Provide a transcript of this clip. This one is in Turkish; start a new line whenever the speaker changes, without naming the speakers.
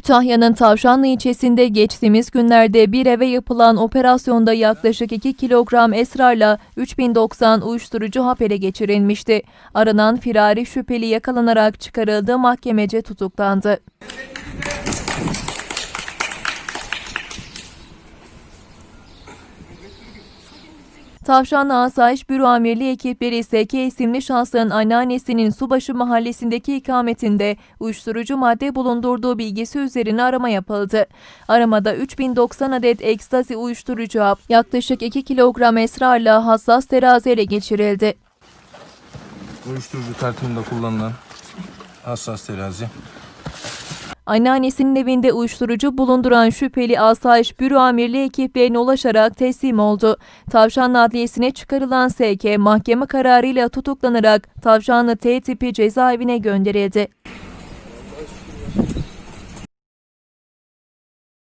Kütahya'nın Tavşanlı ilçesinde geçtiğimiz günlerde bir eve yapılan operasyonda yaklaşık 2 kilogram esrarla 3090 uyuşturucu hap ele geçirilmişti. Aranan firari şüpheli yakalanarak çıkarıldığı mahkemece tutuklandı. Tavşanlı Asayiş Büro Amirliği ekipleri ise K isimli şahsın anneannesinin Subaşı mahallesindeki ikametinde uyuşturucu madde bulundurduğu bilgisi üzerine arama yapıldı. Aramada 3090 adet ekstazi uyuşturucu yaklaşık 2 kilogram esrarla hassas terazi ele geçirildi.
Uyuşturucu tertiminde kullanılan hassas terazi
anneannesinin evinde uyuşturucu bulunduran şüpheli asayiş büro amirli ekiplerine ulaşarak teslim oldu. Tavşanlı Adliyesi'ne çıkarılan S.K. mahkeme kararıyla tutuklanarak Tavşanlı T tipi cezaevine gönderildi.